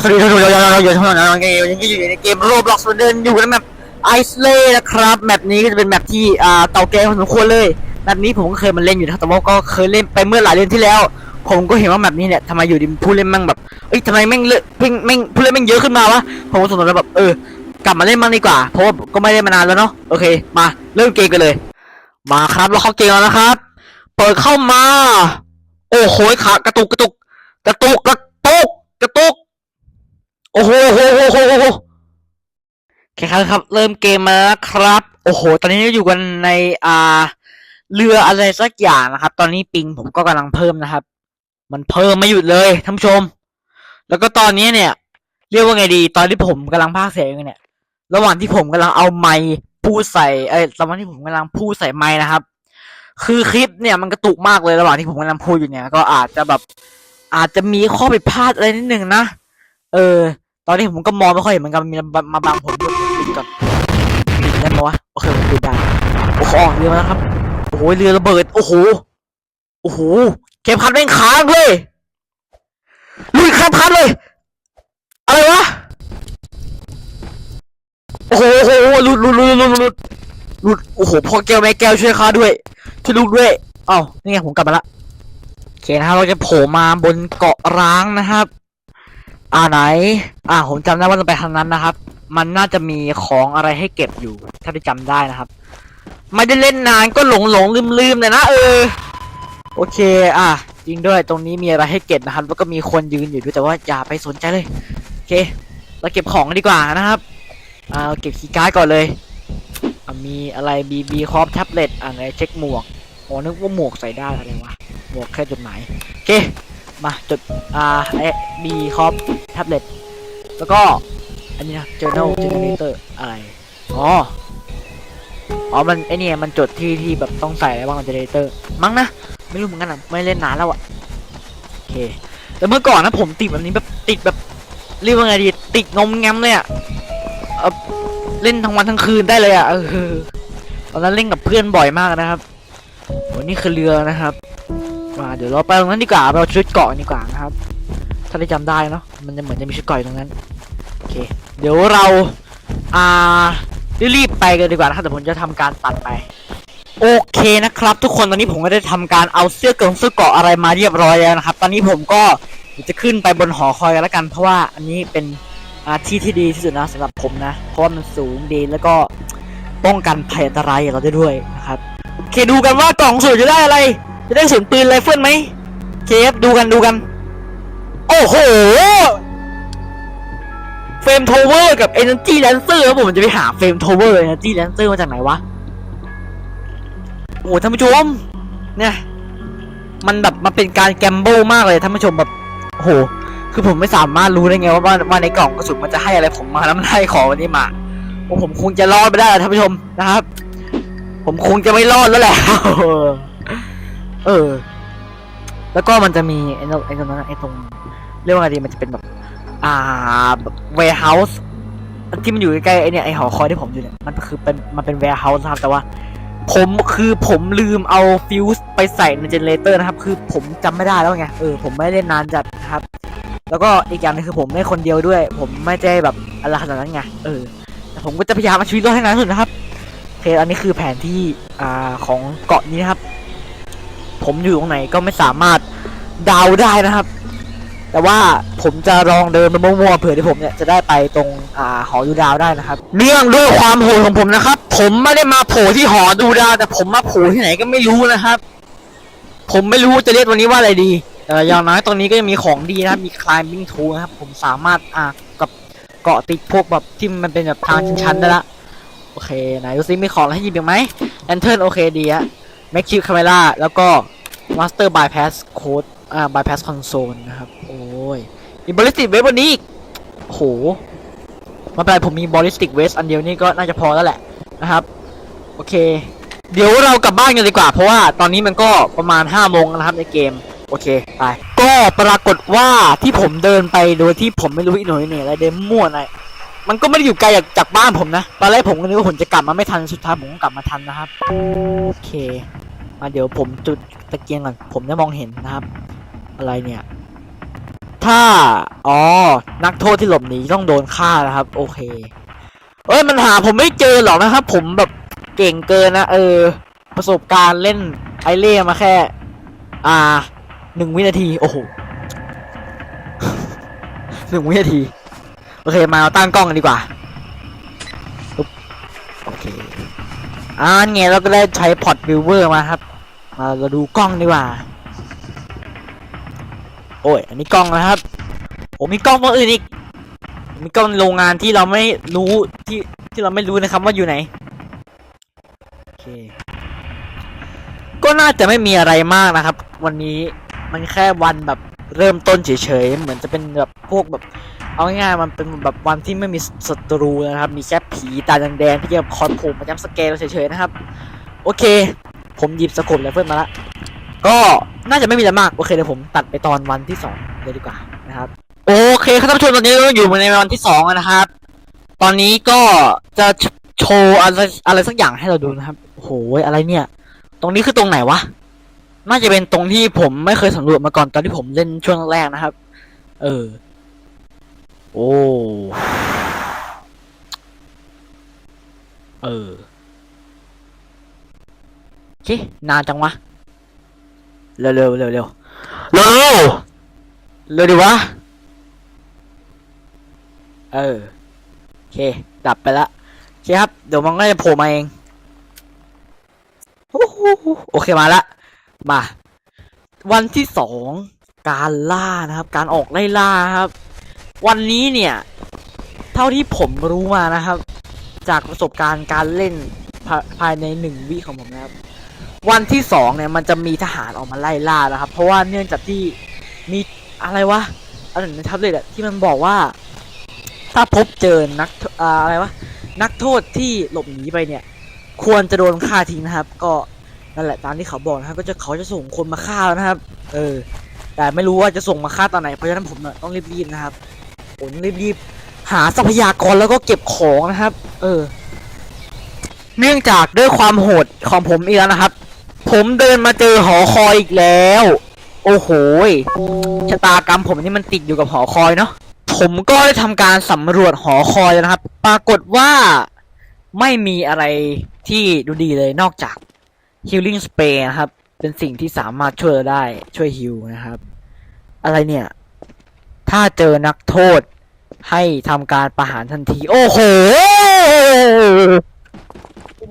สวัสดีทุกคนอยู่อยู่ทุกคนอยู่ในเกมยังอยู่ในเกมโรบล็อกส์เดินอยู่ในแมปไอซ์เล่นะครับแมปนี้ก็จะเป็นแมปที่อ่าเก่าแก่พอสมควรเลยแมปนี้ผมก็เคยมาเล่นอยู่นะแต่ว่าก็เคยเล่นไปเมื่อหลายเดือนที่แล้ว ผมก็เห็นว่าแมปนี้เนี่ยทำไมอยู่ดีผู้เล่นแม่งแบบเอ้ยทำไมแม่งเลอะแม่งแม่งผู้เล่นแม่งเยอะขึ้นมาวะผมก็สงสัยแบบเออกลับมาเล่นบ้างดีกว่าเพราะว่าก็ไม่ได้มานานแล้วเนาะโอเค มาเริ่มเกมกันเลย มาครับเราเข้าเกมแล้วนะครับ เปิดเข้ามา โอ้โหขากระตุกกระตุกกระตุกกระตุกกระตุก โอ้โหโอ้โหโอ้โหโหโอเครับครับ เริ่มเกมมาแล้วครับ โอ้โห ตอนนี้อยู่กันในอ่า เรืออะไรสักอย่างนะครับ ตอนนี้ปิงผมก็กำลังเพิ่มนะครับ มันเพิ่มไม่หยุดเลยท่านผู้ชม แล้วก็ตอนนี้เนี่ย เรียกว่าไงดี ตอนที่ผมกำลังพากเสียงอยู่เนี่ย ระหว่างที่ผมกำลังเอาไมค์พูดใส่เอ้ยระหว่างที่ผมกำลังพูดใส่ไมค์นะครับ คือคลิปเนี่ยมันกระตุกมากเลยระหว่างที่ผมกำลังพูดอยู่เนี่ย ก็อาจจะแบบอาจจะมีข้อผิดพลาดอะไรนิดนึงนะ เออ ตอนนี้ผมก็มองไม่ค่อยเห็นเหมือนกันมีมามาบังผมด้วยปิดก่อนปิดได้ไหมวะโอเคผมปิดได้โอ้โหออกเรือมาแล้วครับโอ้โหเรือระเบิด โอ้โหโอ้โหเข็มขัดแม่งค้างเลยลุยข้ามพัดเลย อะไรวะโอ้โหโอ้โหหลุดหลุดหลุดหลุดหลุดหลุดโอ้โหพ่อแก้วแม่แก้วช่วยข้าด้วยช่วยลูกด้วยเอ้านี่ไงผมกลับมาละโอเคนะครับเราจะโผล่มาบนเกาะร้างนะครับ อ่าไหน อ่าผมจำได้ว่าเราไปทางนั้นนะครับ มันน่าจะมีของอะไรให้เก็บอยู่ ถ้าที่จำได้นะครับ ไม่ได้เล่นนานก็หลงหลงลืมลืมเลยนะเออ โอเค อะจริงด้วยตรงนี้มีอะไรให้เก็บนะครับ แล้วก็มีคนยืนอยู่ด้วยแต่ว่าอย่าไปสนใจเลย โอเค เราเก็บของกันดีกว่านะครับ อ่าเราเก็บคีย์การ์ดก่อนเลยอะมีอะไรบีบีคอปแท็บเล็ตอ่าไหนเช็คหมวกอ๋อนึกว่าหมวกใส่ได้อะไรวะหมวกแค่จดหมายโอเค มาจดอ่าไอบีคอปแท็บเล็ตแล้วก็ อันนี้นะ journal generator อะไร อ๋อ อ๋อ มันไอเนี่ยมันจดที่ที่แบบต้องใส่อะไรบ้างใน generator มั้งนะ ไม่รู้เหมือนกันอะ ไม่เล่นนานแล้วอะ โอเค แต่เมื่อก่อนนะผมติดแบบนี้แบบติดแบบเรียกว่าไงดี ติดงอมแงมเลยอะเออเล่นทั้งวันทั้งคืนได้เลยอะเออตอนนั้นเล่นกับเพื่อนบ่อยมากนะครับโอ้นี่คือเรือนะครับ มาเดี๋ยวเราไปตรงนั้นดีกว่าไปเอาชุดเกาะดีกว่านะครับ ถ้าได้จำได้เนาะมันจะเหมือนจะมีชุดเกาะอยู่ตรงนั้นโอเค เดี๋ยวเราอ่ารีบๆไปกันดีกว่านะครับเดี๋ยวผมจะทำการตัดไป โอเคนะครับ ทุกคนตอนนี้ผมก็ได้ทำการเอาเสื้อเกราะเสื้อเกาะอะไรมาเรียบร้อยแล้วนะครับ ตอนนี้ผมก็จะขึ้นไปบนหอคอยกันแล้วกัน เพราะว่าอันนี้เป็นอาที่ที่ดีที่สุดนะสำหรับผมนะ เพราะมันสูงดีแล้วก็ป้องกันภัยอันตรายเราได้ด้วยนะครับ โอเคดูกันว่ากล่องสูตรจะได้อะไร จะได้เสูนปืนไรเฟิลไหมเคฟดูกันดูกัน โอ้โหเฟรมโทเวอร์กับ Energy Lancer ครับผมจะไปหาเฟรมโทเวอร์ Energy Lancer มาจากไหนวะโอ้ท่านผู้ชมเนี่ยมันแบบมันเป็นการแกมเบิลมากเลยท่านผู้ชมแบบโอ้โหคือผมไม่สามารถรู้ได้ไงว่าว่าวาในกล่องกระสุนมันจะให้อะไรผมมาแล้วมันให้ของวันนี้มาโอ้ผมคงจะรอดไม่ได้ท่านผู้ชมนะครับ ผมคงจะไม่รอดแล้วแหละ เออ แล้วก็มันจะมีไอ้ตรงไอ้ตรงนั้นไอ้ตรงเรียกว่าไงดีมันจะเป็นแบบ อ่าแบบ warehouse ที่มันอยู่ใกล้ๆไอ้เนี่ยไอ้หอคอยที่ผมอยู่เนี่ยมันคือเป็นมันเป็น warehouse นะครับแต่ว่า ผมคือผมลืมเอาฟิวส์ไปใส่ในเจเนเรเตอร์นะครับ คือผมจำไม่ได้แล้วไงเออผมไม่ได้เล่นนานจัดนะครับ แล้วก็อีกอย่างหนึงคือผมไม่คนเดียวด้วย ผมไม่ได้แบบอะไรขนาดนั้นไงเออแต่ผมก็จะพยายามเอาชีวิตรอดให้นานที่สุดนะครับโอเคอันนี้คือแผนที่อ่าของเกาะนี้นะครับ ผมอยู่ตรงไหนก็ไม่สามารถเดาได้นะครับ แต่ว่าผมจะลองเดินไปมั่วๆเผื่อที่ผมเนี่ยจะได้ไปตรงอ่าหอดูดาวได้นะครับเนื่องด้วยความโหดของผมนะครับ ผมไม่ได้มาโผล่ที่หอดูดาว แต่ผมมาโผล่ที่ไหนก็ไม่รู้นะครับ ผมไม่รู้จะเรียกตัวนี้ว่าอะไรดีแต่อย่างน้อยตรงนี้ก็ยังมีของดีนะครับมี climbing tool นะครับ ผมสามารถอ่ากับเกาะติดพวกแบบที่มันเป็นแบบทางชันๆได้ละโอเคไหนดูซิมีของอะไรให้หยิบอีกไหม lantern โอเคดีอะ make cube camera แล้วก็ master bypass code อ่า bypass console นะครับ โอ้ยมี ballistic vest วันนี้อีกโอ้โหมาเป็นไรผมมี ballistic vest อันเดียวนี่ก็น่าจะพอแล้วแหละนะครับ โอเค เดี๋ยวเรากลับบ้านกันดีกว่า เพราะว่าตอนนี้มันก็ประมาณ5โมงนะครับในเกม โอเค ไป ก็ปรากฏว่าที่ผมเดินไปโดยที่ผมไม่รู้อีโหน่อยเนี่ยอะไรเดินมั่วหน่อยมันก็ไม่ได้อยู่ไกลจากจากบ้านผมนะ ตอนแรกผมก็นึกว่าผมจะกลับมาไม่ทัน สุดท้ายผมก็กลับมาทันนะครับ โอเค มาเดี๋ยวผมจุดตะเกียงก่อน ผมจะมองเห็นนะครับ อะไรเนี่ย ถ้า อ๋อ นักโทษที่หลบหนีต้องโดนฆ่านะครับ โอเค เอ้ย มันหาผมไม่เจอหรอกนะครับ ผมแบบเก่งเกินนะ เออ ประสบการณ์เล่นไอเล่มาแค่ อ่าหนึ่งวินาที โอ้โหหนึ่งวินาที โอเค มาเราตั้งกล้องกันดีกว่าโอเคอ่าเนี่ยเราก็ได้ใช้พอร์ตวิวเวอร์มาครับ เราดูกล้องดีกว่า โอ้ย อันนี้กล้องนะครับโอ้มีกล้องตัวอื่นอีก มีกล้องโรงงานที่เราไม่รู้ที่ที่เราไม่รู้นะครับว่าอยู่ไหน โอเค ก็น่าจะไม่มีอะไรมากนะครับ วันนี้มันแค่วันแบบเริ่มต้นเฉยๆ เหมือนจะเป็นแบบพวกแบบ เอาง่ายๆ มันเป็นแบบวันที่ไม่มีศัตรูนะครับ มีแค่ผีตาแดงๆที่จะคอนผมมาจำสเกลเฉยๆนะครับ โอเค ผมหยิบสกุลแล้วเพื่อนมาละก็น่าจะไม่มีอะไรมาก โอเคเดี๋ยวผมตัดไปตอนวันที่สองเลยดีกว่านะครับ โอเคครับท่านผู้ชมตอนนี้เราอยู่ในวันที่สองนะครับ ตอนนี้ก็จะโชว์อะไรอะไรสักอย่างให้เราดูนะครับโอ้โหอะไรเนี่ย ตรงนี้คือตรงไหนวะน่าจะเป็นตรงที่ผมไม่เคยสำรวจมาก่อนตอนที่ผมเล่นช่วงแรกนะครับ เออ โอ้ เออ โอเคนานจังวะเร็วเร็วเร็วเร็วเร็วเร็วเร็วดิวะ เออ โอเค ดับไปละโอเคครับ เดี๋ยวมันก็จะโผล่มาเองโอ้โหโอเคมาละ มา วันที่สองการล่านะครับ การออกไล่ล่าครับ วันนี้เนี่ย เท่าที่ผมรู้มานะครับ จากประสบการณ์การเล่นภาภายในหนึ่งวิของผมนะครับ วันที่สองเนี่ยมันจะมีทหารออกมาไล่ล่านะครับ เพราะว่าเนื่องจากที่มีอะไรวะอะไรในแท็บเล็ตอะที่มันบอกว่า ถ้าพบเจอนักอาอะไรวะนักโทษที่หลบหนีไปเนี่ย ควรจะโดนฆ่าทิ้งนะครับ ก็นั่นแหละตามที่เขาบอกนะครับ ก็จะเขาจะส่งคนมาฆ่านะครับ เออ แต่ไม่รู้ว่าจะส่งมาฆ่าตอนไหนเพราะฉะนั้นผมเนี่ยต้องรีบๆนะครับผมรีบๆหาทรัพยากรแล้วก็เก็บของนะครับ เออ เนื่องจากด้วยความโหดของผมอีกแล้วนะครับ ผมเดินมาเจอหอคอยอีกแล้ว โอ้โหชะตากรรมผมนี่มันติดอยู่กับหอคอยเนาะผมก็ได้ทำการสำรวจหอคอยนะครับ ปรากฏว่าไม่มีอะไรที่ดูดีเลยนอกจาก healing spray นะครับ เป็นสิ่งที่สามารถช่วยเราได้ช่วยฮิวนะครับ อะไรเนี่ย ถ้าเจอนักโทษให้ทำการประหารทันที โอ้โห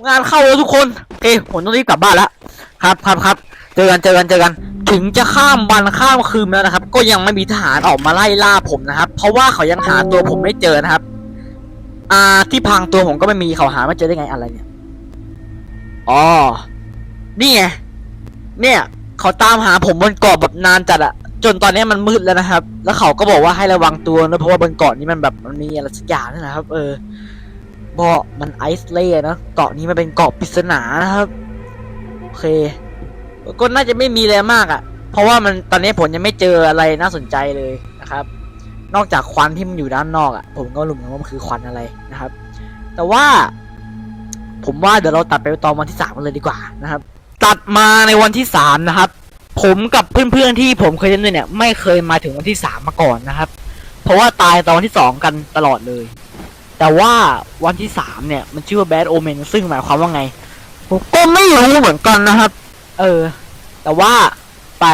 งานเข้าแล้วทุกคน โอเค ผมต้องรีบกลับบ้านแล้ว ครับครับครับเจอกันเจอกันเจอกัน ถึงจะข้ามวันข้ามคืนแล้วนะครับ ก็ยังไม่มีทหารออกมาไล่ล่าผมนะครับ เพราะว่าเขายังหาตัวผมไม่เจอนะครับ อ่าที่พังตัวผมก็ไม่มีเขาหาไม่เจอได้ไงอะไรเนี่ยอ๋อนี่ไงเนี่ย เขาตามหาผมบนเกาะแบบนานจัดอะจนตอนนี้มันมืดแล้วนะครับ แล้วเขาก็บอกว่าให้ระวังตัวนะเพราะว่าบนเกาะนี้มันแบบมันมีอะไรสักอย่างนี่นะครับ เออเกาะมันไอซ์เลย์นะเกาะนี้มันเป็นเกาะปริศนานะครับ เคก็น่าจะไม่มีอะไรมากอะ่ะ เพราะว่ามันตอนนี้ผมยังไม่เจออะไรน่าสนใจเลยนะครับ นอกจากควันที่มันอยู่ด้านนอกอะ่ะ ผมก็รู้เหมือนว่ามันคือควันอะไรนะครับ แต่ว่า ผมว่าเดี๋ยวเราตัดไปตอนวันที่สามกันเลยดีกว่านะครับ ตัดมาในวันที่สามนะครับ ผมกับเพื่อนๆที่ผมเคยเล่นด้วยเนี่ย ไม่เคยมาถึงวันที่สามมาก่อนนะครับ เพราะว่าตายตอนวันที่สองกันตลอดเลย แต่ว่าวันที่สามเนี่ยมันชื่อว่า Bad Omen ซึ่งหมายความว่าไง ผมก็ไม่รู้เหมือนกันนะครับ เออ แต่ว่าไป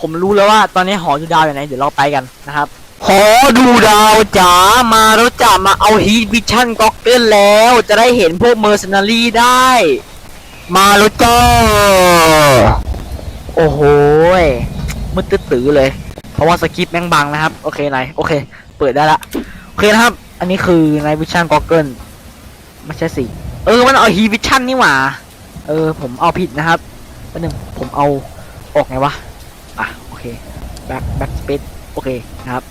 ผมรู้แล้วว่าตอนนี้หอดูดาวอยู่ไหนเดี๋ยวเราไปกันนะครับ หอดูดาวจ๋ามาแล้วจ๋ามาเอาฮีทวิชั่นก็อกเกิลแล้ว จะได้เห็นพวกเมอร์เซนารีได้ มาแล้วจ้าโอ้โหยมืดตื้อๆเลย เพราะว่าสคริปต์แม่งบังนะครับ โอเคนายโอเค เปิดได้ละ โอเคนะครับ อันนี้คือในวิชั่นก็อกเกิลไม่ใช่สิ เออมันเอาฮีวิชั่นนี่หว่า เออ ผมเอาผิดนะครับแป๊บนึงผมเอาออกไงวะ อะ โอเค แบ็คแบ็คสเปซโอเคนะครับ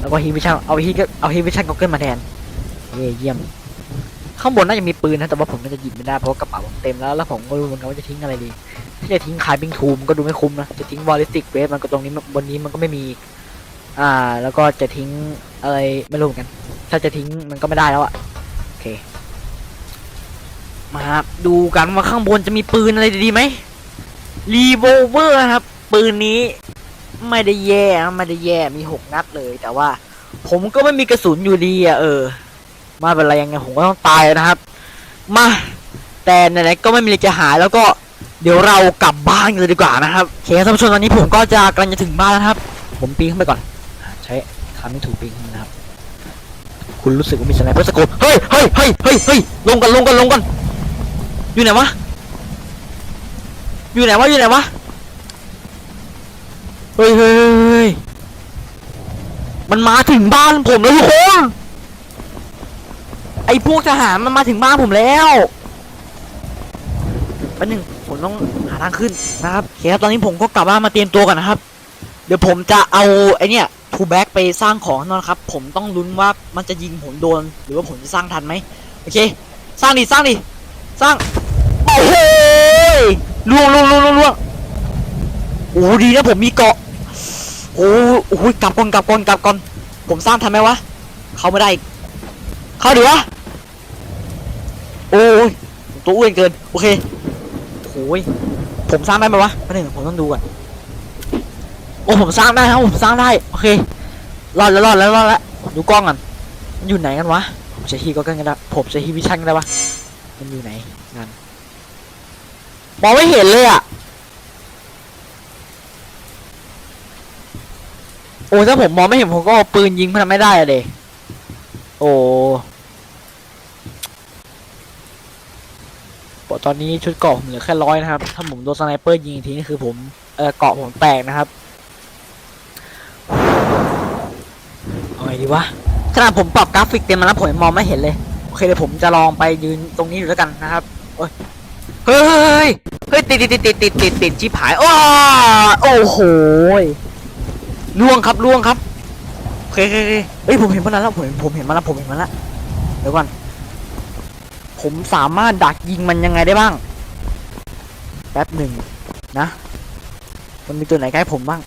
แล้วก็ฮีวิชั่นเอาฮีก็เอาฮีวิชั่นก็เกิลมาแทนเย่เยี่ยม ข้างบนน่าจะมีปืนนะ แต่ว่าผมน่าจะหยิบไม่ได้เพราะกระเป๋าผมเต็มแล้ว แล้วผมก็รู้เหมือนกันว่าจะทิ้งอะไรดีถ้าจะทิ้งคายบิงทูมก็ดูไม่คุ้มนะ จะทิ้งวอลลิสติกเวฟมันก็ตรงนี้บนนี้มันก็ไม่มี อ่า แล้วก็จะทิ้งอะไรไม่รู้เหมือนกัน ถ้าจะทิ้งมันก็ไม่ได้แล้วอะโอเค มาดูกันว่าข้างบนจะมีปืนอะไรดีไหมรีโวเวอร์นะครับ ปืนนี้ไม่ได้แย่ไม่ได้แย่มีหกนัดเลย แต่ว่า ผมก็ไม่มีกระสุนอยู่ดีอะเออ มาเป็นไรยังไงผมก็ต้องตายนะครับ มาแต่ไหนๆก็ไม่มีอะไรจะหายแล้วก็เดี๋ยวเรากลับบ้านกันเลยดีกว่านะครับเคท่านผู้ชมตอนนี้ผมก็จะกำลังจะถึงบ้านแล้วนะครับ ผมปีนขึ้นไปก่อน ใช้คำไม่ถูกปีนขึ้นนะครับ คุณรู้สึกว่ามีสไนเปอร์สโคปเฮ้ยเฮ้ยเฮ้ยเฮ้ยเฮ้ยลงกันลงกันลงกัน อยู่ไหนวะ อยู่ไหนวะ อยู่ไหนวะ เฮ้ยเฮ้ยมันมาถึงบ้านผมแล้วทุกคน ไอ้พวกทหารมันมาถึงบ้านผมแล้วแป๊บหนึงผมต้องหาทางขึ้นนะครับโอเคครับตอนนี้ผมก็กลับบ้านมาเตรียมตัวก่อนนะครับ เดี๋ยวผมจะเอาไอเนี่ยทูแบ็กไปสร้างของนอนครับ ผมต้องลุ้นว่ามันจะยิงผมโดน หรือว่าผมจะสร้างทันไหมโอเค สร้างดิ สร้างดิ สร้าง โอ้โหยล่วงล่วงล่วงล่วงล่วงโอ้ดีนะผมมีเกาะโอ้โหกลับก่อนกลับก่อนกลับก่อนผมสร้างทันไหมวะ เข้าไม่ได้ เข้าดิวะ โอ้ยตัวอ้วนเกิน โอเคโอ้ยผมสร้างได้ไหมวะแป๊บนึงผมต้องดูก่อนโอ้ผมสร้างได้ครับผมสร้างได้ โอเค รอดแล้วรอดแล้วรอดแล้วดูกล้องก่อนมันอยู่ไหนกันวะผมใช้ฮีก็กันกันได้ผมใช้ฮีวิชั่นกันได้ปะมันอยู่ไหน มองไม่เห็นเลยอะ โอ้ถ้าผมมองไม่เห็นผมก็เอาปืนยิงมันไม่ได้อะเดโอ้โอ้ตอนนี้ชุดเกาะผมเหลือแค่ร้อยนะครับ ถ้าผมโดนสไนเปอร์ยิงอีกทีนี่คือผมเออเกาะผมแตกนะครับเอาไงดีวะขนาดผมปรับกราฟิกเต็มมาแล้วผมมองไม่เห็นเลย โอเคเดี๋ยวผมจะลองไปยืนตรงนี้ดูแล้วกันนะครับ โอ้ย เฮ้ยเฮ้ยเฮ้ยเติดติดติดติดติดติดติดชิบหายอ้โอ้โหล่วงครับล่วงครับโอเคโอเคโอเฮ้ยผมเห็นมันแล้วผมเห็นผมเห็นมันแล้วผมเห็นมันแล้วเดี๋ยวก่อนผมสามารถดักยิงมันยังไงได้บ้าง แป๊บหนึ่งนะ มันมีตัวไหนใกล้ผมบ้าง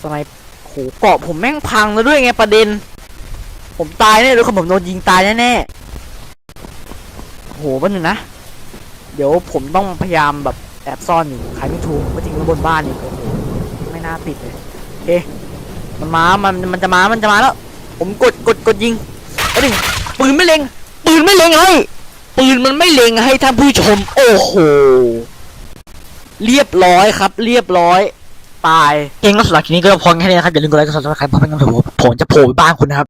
สไนป์โหเกาะผมแม่งพังแล้วด้วยไงประเด็น ผมตายแน่เลยผมโดนยิงตายแน่ๆโหวันหนึ่งนะ เดี๋ยวผมต้องพยายามแบบแอบซ่อนอยู่ใครไม่ถูกก็จริงแล้วบนบ้านนี่โอ้โหไม่น่าติดเลยโอเคมันมา มันมันจะมา มันจะมาแล้ว ผมกดกดกดยิงไอ้ดิปืนไม่เล็ง ปืนไม่เล็งให้ ปืนมันไม่เล็งให้ท่านผู้ชม โอ้โห เรียบร้อยครับ เรียบร้อย ตายเก่งก็สำหรับคลิปนี้ก็พอแค่นี้นะครับ อย่าลืมกดไลค์กดซับสไครป์เพราะไม่งั้นผมผมจะโผล่ไปบ้านคุณนะครับ